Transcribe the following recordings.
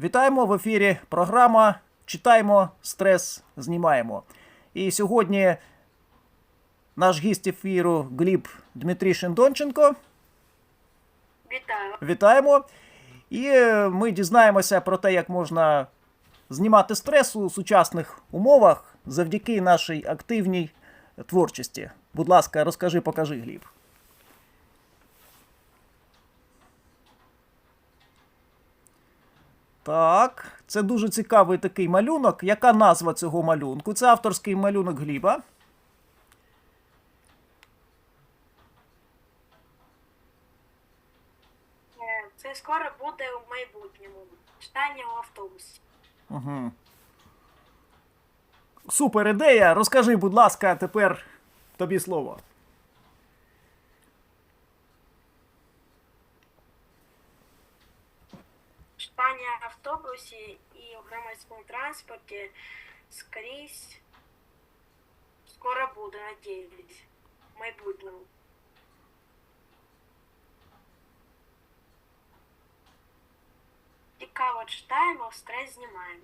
Вітаємо в ефірі. Програма Читаємо, стрес знімаємо. І сьогодні наш гість ефіру Гліб Дмитрій Шендонченко. Вітаю. Вітаємо. І е, ми дізнаємося про те, як можна знімати стрес у сучасних умовах завдяки нашій активній творчості. Будь ласка, розкажи, покажи, Гліб. Так, це дуже цікавий такий малюнок. Яка назва цього малюнку? Це авторський малюнок Гліба. Е, Це скоро буде у майбутньому. Читання в автобусі. Угу. Супер ідея. Розкажи, будь ласка, тепер тобі слово. Читання в автобусі і в громадському транспорті скрізь скоро буде, надіюсь. В майбутньому. Цікаво читаємо, стрес знімаємо.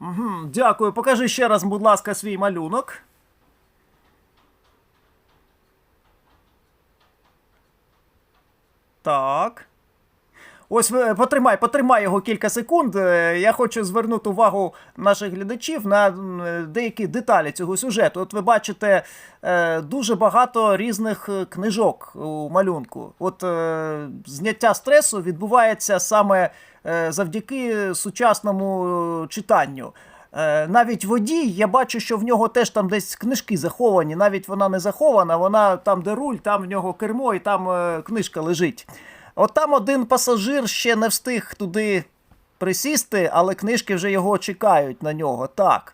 Угу, дякую. Покажи ще раз, будь ласка, свій малюнок. Так. Ось е, потримай, потримай його кілька секунд. Е, Я хочу звернути увагу наших глядачів на е, деякі деталі цього сюжету. От ви бачите дуже багато різних книжок у малюнку. От зняття стресу відбувається саме завдяки сучасному читанню. Навіть водій, я бачу, що в нього теж там десь книжки заховані. Навіть вона не захована, вона там, де руль, там в нього кермо, і там книжка лежить. От там один пасажир ще не встиг туди присісти, але книжки вже його чекають на нього. Так.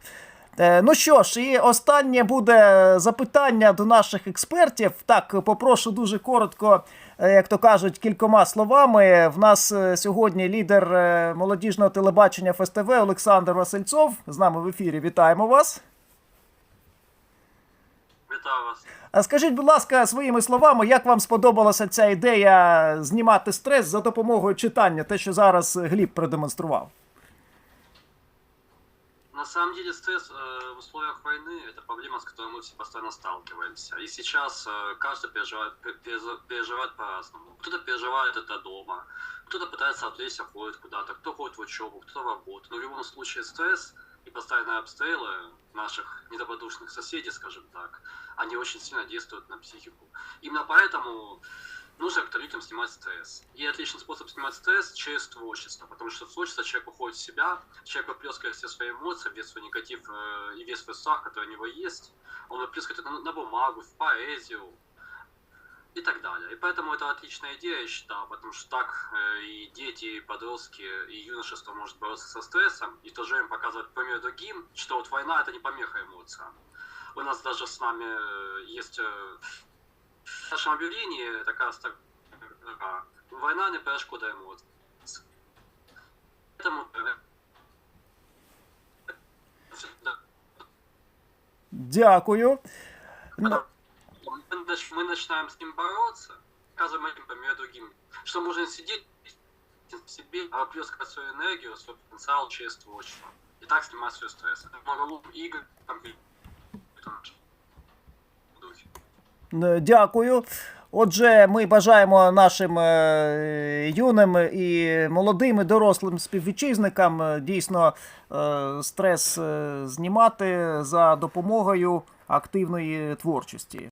Е, ну що ж, і останнє буде запитання до наших експертів. Так, попрошу дуже коротко, е, як то кажуть, кількома словами. В нас е, сьогодні лідер молодіжного телебачення ФСТВ Олександр Васильцов. З нами в ефірі. Вітаємо вас Вітаю вас. А скажіть, будь ласка, своїми словами, як вам сподобалася ця ідея знімати стрес за допомогою читання, те, що зараз Гліб продемонстрував? На самом деле стресс э, в условиях войны это проблема, с которой мы все постоянно сталкиваемся. И сейчас э, каждый переживает, пе- перез- переживает по-разному. Кто-то переживает это дома, кто-то пытается отвлечься, ходит куда-то, кто ходит в учебу, кто в работу. Но в любом случае стресс и постоянные обстрелы наших недобродушных соседей, скажем так, они очень сильно действуют на психику. Именно поэтому нужно как-то людям снимать стресс. И отличный способ снимать стресс через творчество, потому что творчество человек уходит в себя, человек выплескивает все свои эмоции, весь свой негатив э, и весь свой страх, который у него есть, он выплескивает это на, бумагу, в поэзию и так далее. И поэтому это отличная идея, я считаю, потому что так э, и дети, и подростки, и юношество может бороться со стрессом, и в то же время показывать пример другим, что вот война это не помеха эмоциям. У нас даже с нами э, есть э, в нашем объявлении такая строка «Война не перешкода эмоций». Поэтому э, Дякую. Ну, мы, мы начинаем с ним бороться, показываем этим пример другим, что можно сидеть в себе, а выплескивать свою энергию, свой потенциал через творчество. И так снимать свой стресс. Это много игр, компьютер, Дякую. Отже, ми бажаємо нашим е, юним і молодим і дорослим співвітчизникам е, дійсно е, стрес е, знімати за допомогою активної творчості.